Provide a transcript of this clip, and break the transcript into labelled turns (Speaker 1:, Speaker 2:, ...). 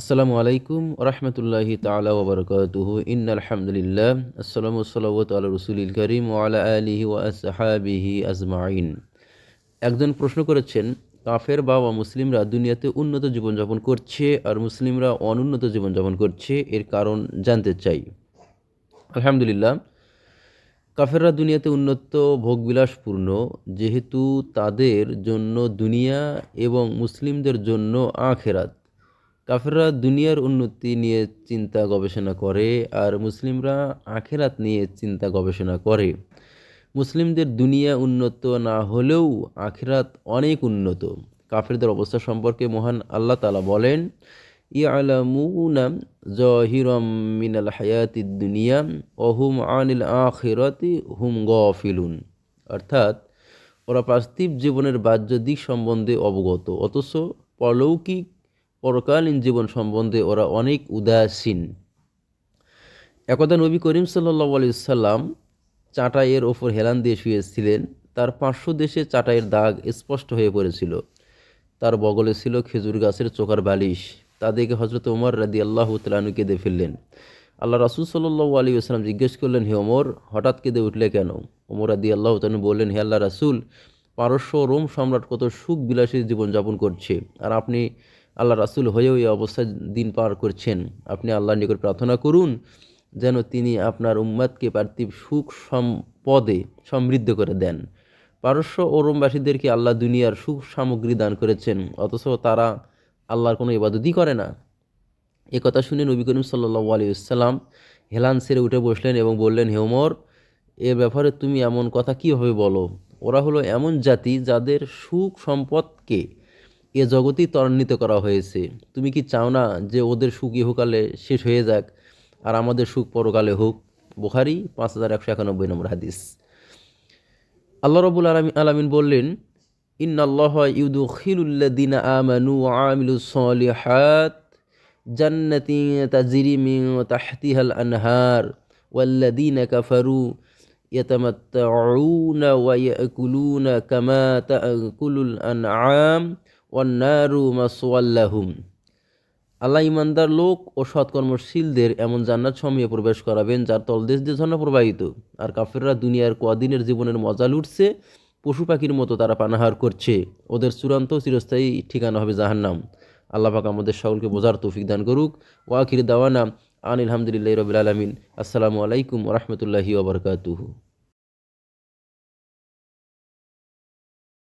Speaker 1: আসসালামু আলাইকুম রহমতুল্লাহি তালা ওবরকাতুহু ইন আলহামদুলিল্লাহ আসসালামু সাল্লাত আল্লাহ রসুলিল করিম ওয়ালা আলিহি ও আসহাবিহি আজমাইন একজন প্রশ্ন করেছেন, কাফের বাবা মুসলিমরা দুনিয়াতে উন্নত জীবনযাপন করছে আর মুসলিমরা অনুন্নত জীবনযাপন করছে, এর কারণ জানতে চাই। আলহামদুলিল্লাহ, কাফেররা দুনিয়াতে উন্নত, ভোগবিলাসপূর্ণ, যেহেতু তাদের জন্য দুনিয়া এবং মুসলিমদের জন্য আখেরাত। কাফেররা দুনিয়ার উন্নতি নিয়ে চিন্তা গবেষণা করে আর মুসলিমরা আখেরাত নিয়ে চিন্তা গবেষণা করে। মুসলিমদের দুনিয়া উন্নত না হলেও আখেরাত অনেক উন্নত। কাফেরদের অবস্থা সম্পর্কে মহান আল্লাহ তালা বলেন, ইয়ালামুনা জহিরম মিনাল হায়াতি দুনিয়া অহুম আনিল আখিরাতি হুম গফিলুন। অর্থাৎ, ওরা পার্থিব জীবনের বাহ্য দিক সম্বন্ধে অবগত, অথচ পরলৌকিক পরকালীন জীবন সম্বন্ধে ওরা অনেক উদাসীন। একদা নবী করিম সাল্লা সাল্লাম চাটাইয়ের ওপর হেলান দিয়ে শুয়েছিলেন। তার পাঁচশো দেশে চাটাইয়ের দাগ স্পষ্ট হয়ে পড়েছিল। তার বগলে ছিল খেজুর গাছের চোকার বালিশ। তা দেখে হজরত ওমর রাদি আল্লাহ তালু কেঁদে ফেললেন। আল্লাহ রাসুল সাল্লু আলী আসলাম জিজ্ঞেস করলেন, হে ওমর, হঠাৎ কেঁদে উঠলে কেন? ওমর রাদি আল্লাহ তালু বললেন, হে আল্লাহ রাসুল, পারস্য রোম সম্রাট কত সুখ বিলাসী জীবনযাপন করছে। আর আপনি আল্লাহ রাসুল হয়েও এই অবস্থায় দিন পার করছেন। আপনি আল্লাহর নিকট প্রার্থনা করুন যেন তিনি আপনার উম্মাদকে পার্থিব সুখ সম্পদে সমৃদ্ধ করে দেন। পারস্য ও রোমবাসীদেরকে আল্লাহ দুনিয়ার সুখ সামগ্রী দান করেছেন, অথচ তারা আল্লাহর কোনো ইবাদতই করে না। এ কথা শুনে নবী করিম সাল্লাহ আলিয়াল্লাম হেলান সেরে উঠে বসলেন এবং বললেন হেমর এ ব্যাপারে তুমি এমন কথা কীভাবে বলো? ওরা হলো এমন জাতি যাদের সুখ সম্পদকে এ জগতেই ত্বরান্বিত করা হয়েছে তুমি কি চাও না যে ওদের সুখ ইহকালে শেষ হয়ে যাক আর আমাদের সুখ পরকালে হোক বুখারি পাঁচ হাজার একশো একানব্বই নম্বর হাদিস আল্লাহ রবুল আলমী আলমিন বললেন ইন্নাল্লাহ ইউদু খিলুল্লাদিনা আমানু আমিলু সলিহাত জান্নাতি তাজিরি মিন তাহতিহাল আনহার والذين كفروا يتمتعون ويأكلون كما تأكل الأنعام ওয়ান্নারু মাসওয়াল্লাহুম। আল্লাহ ইমানদার লোক ও সৎকর্মশীলদের এমন জান্নাত সময়ে প্রবেশ করাবেন যার তলদেশ দিয়ে ঝর্ণা প্রবাহিত। আর কাফেররা দুনিয়ার কদিনের জীবনের মজা লুটছে, পশু পাখির মতো তারা পানাহার করছে। ওদের চূড়ান্ত চিরস্থায়ী ঠিকানা হবে জাহান্নাম। আল্লাহ পাক আমাদের সকলকে বোঝার তৌফিক দান করুক। ওয়াকির দাওয়ানা আনিল হামদুলিল্লাহ রবিল আলমিন। আসসালামু আলাইকুম রহমতুল্লাহি ওবরকাতুহু